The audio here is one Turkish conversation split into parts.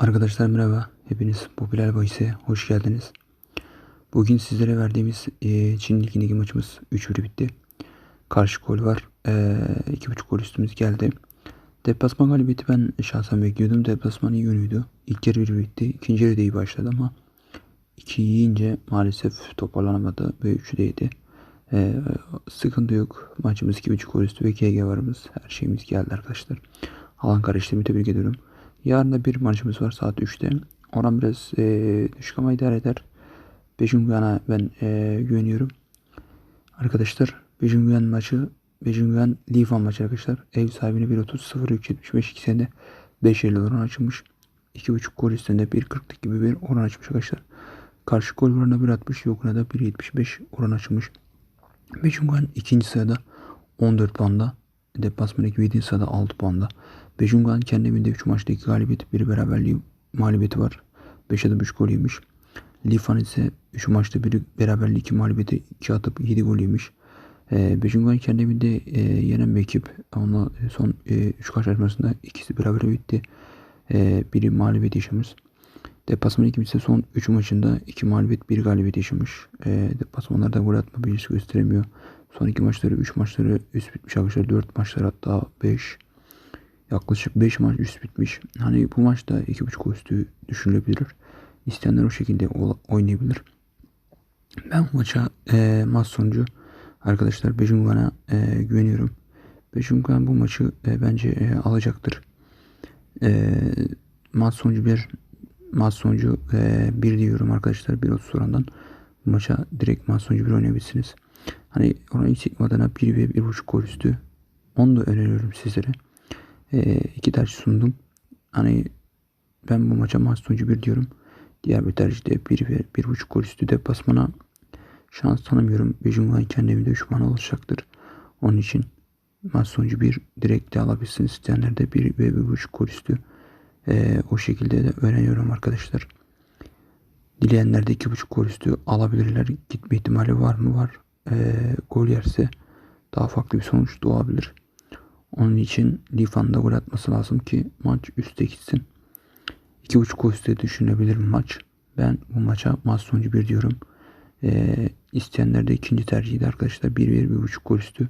Arkadaşlar merhaba. Hepiniz Popüler Bahis'e hoş geldiniz. Bugün sizlere verdiğimiz e, Çin Ligi'ndeki maçımız 3-1 bitti. Karşı gol var. E, 2.5 gol üstümüz geldi. Deplasman galibiyeti ben şahsen bekliyordum. Deplasman iyi yönüydü. İlk yarı 1 bitti. İkinci yarı iyi başladı ama 2 yiyince maalesef toparlanamadı ve 3'ü de yedi. E, sıkıntı yok. Maçımız 2.5 gol üstü ve KG varımız. Her şeyimiz geldi arkadaşlar. Alan karıştırmayı tebrik ediyorum. Yarın da bir maçımız var saat 3'te. Oran biraz e, düşük ama idare eder. Bejungan'a ben e, güveniyorum. Arkadaşlar Bejungan maçı Bejungan Lifan maçı arkadaşlar. Ev sahibine 1.30 0.375 ikisinde 5.50 oran açılmış. 2.5 gol üstünde 1.40'lık gibi bir oran açmış arkadaşlar. Karşı gol oranına 1.60 yokuna da 1.75 oran açılmış. Bejungan ikinci sırada 14 puanda. Deplasman ekibi 7. sırada 6 puanda. Bejungan kendi evinde 3 maçta 2 galibiyet, 1 beraberliği mağlubiyeti var. 5 atıp 3 gol yemiş. Lifan ise 3 maçta 1 beraberliği 2 mağlubiyeti 2 atıp 7 gol yemiş. E, Bejungan kendi evinde e, yenen bir ekip. Onunla son 3 e, karşılaşmasında ikisi beraber bitti. E, biri mağlubiyet yaşamış. Deplasman ekibi ise son 3 maçında 2 mağlubiyet 1 galibiyet yaşamış. E, deplasmanlarda gol atma becerisi gösteremiyor. Son 2 maçları 3 maçları üst bitmiş arkadaşlar. 4 maçlar hatta 5 yaklaşık 5 maç üst bitmiş. Hani bu maçta 2.5 üstü düşünülebilir. İsteyenler o şekilde oynayabilir. Ben bu maça e, maç sonucu arkadaşlar Bejungan'a e, güveniyorum. Bejungan bu maçı e, bence e, alacaktır. E, maç sonucu bir maç sonucu e, bir diyorum arkadaşlar 1.30 orandan. Bu maça direkt maç sonucu bir oynayabilirsiniz. Hani yüksek adına 1 ve 1.5 gol üstü. Onu da öneriyorum sizlere e, iki tercih sundum. Hani ben bu maça maç sonucu bir diyorum. Diğer bir tercihte bir ve bir buçuk gol üstü deplasmana şans tanımıyorum. Bejungan kendi evinde 3 puan alacaktır. Onun için maç sonucu bir direkt de alabilirsiniz. İsteyenler de bir ve bir buçuk gol üstü. E, o şekilde de öğreniyorum arkadaşlar. Dileyenler de iki buçuk gol üstü alabilirler. Gitme ihtimali var mı? Var. E, gol yerse daha farklı bir sonuç doğabilir. Onun için Lifan'da gol atması lazım ki maç üste gitsin. 2.5 gol üstte düşünebilir maç. Ben bu maça maç sonucu 1 diyorum. Ee, isteyenler de ikinci tercihiydi arkadaşlar. 1-1-1.5 gol üstü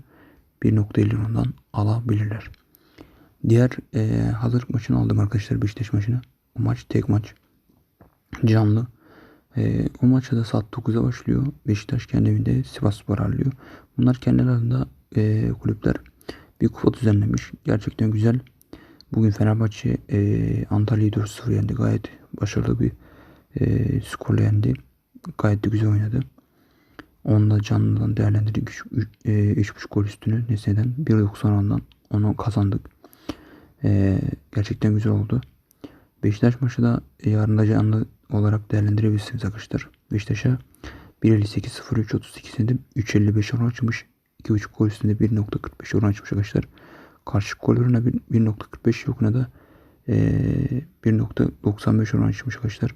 1.50 ondan alabilirler. Diğer e, hazırlık maçını aldım arkadaşlar Beşiktaş maçını. O maç tek maç. Canlı. E, o maçta da saat 9'a başlıyor. Beşiktaş kendi evinde Sivas Spor ağırlıyor. Bunlar kendi aralarında e, kulüpler bir kupa düzenlemiş. Gerçekten güzel. Bugün Fenerbahçe e, Antalya'yı 4-0 yendi. Gayet başarılı bir e, skorla yendi. Gayet de güzel oynadı. Onunla canlıdan değerlendirdik. 3.5 e, gol üstünü Nesne'den 1.90 ondan onu kazandık. E, gerçekten güzel oldu. Beşiktaş maçı da yarın da canlı olarak değerlendirebilirsiniz arkadaşlar. Beşiktaş'a 1.58 0 32'sinde 3.55 oran açmış. 2.5 gol üstünde 1.45 oran açmış arkadaşlar. Karşı gol oranına 1.45 yokuna da e, 1.95 oran açmış arkadaşlar.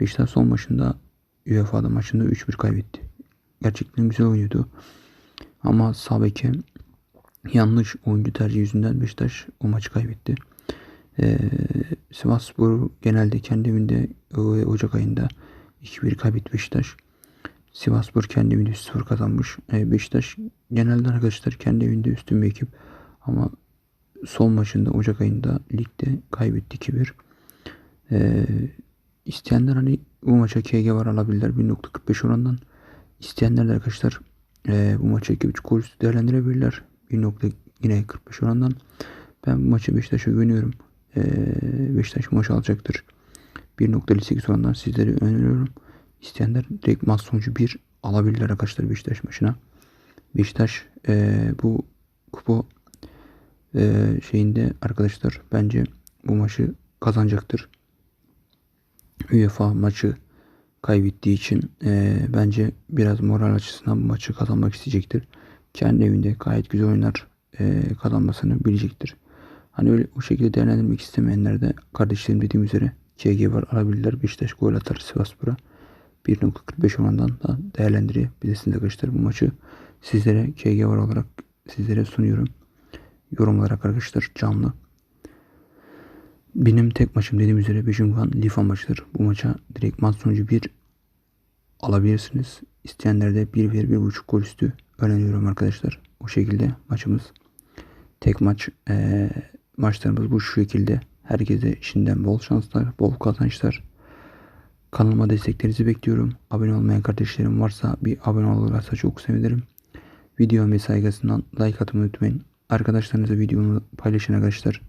Beşiktaş son maçında UEFA'da maçında 3-1 kaybetti. Gerçekten güzel oynuyordu. Ama Sabek'e yanlış oyuncu tercihi yüzünden Beşiktaş o maçı kaybetti. Ee, Sivasspor genelde kendi evinde Ocak ayında 2-1 kaybetti Beşiktaş. Sivasspor kendi evinde 3-0 kazanmış. E, Beşiktaş genelde arkadaşlar kendi evinde üstün bir ekip. Ama son maçında Ocak ayında ligde kaybetti 2-1. E, isteyenler hani bu maça KG var alabilirler 1.45 orandan. İsteyenler de arkadaşlar e, bu maça 2.5 gol değerlendirebilirler. 1. yine 45 orandan. Ben bu maçı Beşiktaş'a güveniyorum. E, Beşiktaş maç alacaktır. 1.58 orandan sizlere öneriyorum. İsteyenler direkt maç sonucu 1 alabilirler arkadaşlar Beşiktaş maçına. Beşiktaş e, bu kupa e, şeyinde arkadaşlar bence bu maçı kazanacaktır. UEFA maçı kaybettiği için e, bence biraz moral açısından bu maçı kazanmak isteyecektir. Kendi evinde gayet güzel oynar e, kazanmasını bilecektir. Hani öyle o şekilde değerlendirmek istemeyenler de kardeşlerim dediğim üzere KG var alabilirler. Beşiktaş gol atar Sivasspor'a. 1.45 orandan da değerlendirebilirsiniz arkadaşlar bu maçı. Sizlere KG var olarak sizlere sunuyorum. Yorum olarak arkadaşlar canlı. Benim tek maçım dediğim üzere 5. kan Lifa maçıdır. Bu maça direkt maç sonucu 1 alabilirsiniz. İsteyenler de 1 1 1.5 gol üstü öneriyorum arkadaşlar. O şekilde maçımız. Tek maç eee, maçlarımız bu şu şekilde. Herkese şimdiden bol şanslar, bol kazançlar. Kanalıma desteklerinizi bekliyorum. Abone olmayan kardeşlerim varsa bir abone olurlarsa çok sevinirim. Video ve saygısından like atmayı unutmayın. Arkadaşlarınızla videomu paylaşın arkadaşlar.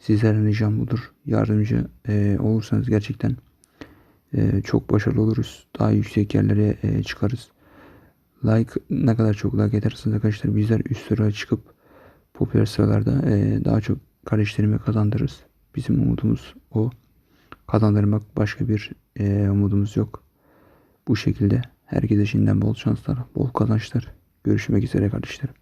Sizlerden ricam budur. Yardımcı eee, olursanız gerçekten eee, çok başarılı oluruz. Daha yüksek yerlere eee, çıkarız. Like ne kadar çok like ederseniz arkadaşlar bizler üst sıraya çıkıp popüler sıralarda eee, daha çok kardeşlerime kazandırırız. Bizim umudumuz o. Kazandırmak başka bir eee, umudumuz yok. Bu şekilde herkese şimdiden bol şanslar, bol kazançlar. Görüşmek üzere kardeşlerim.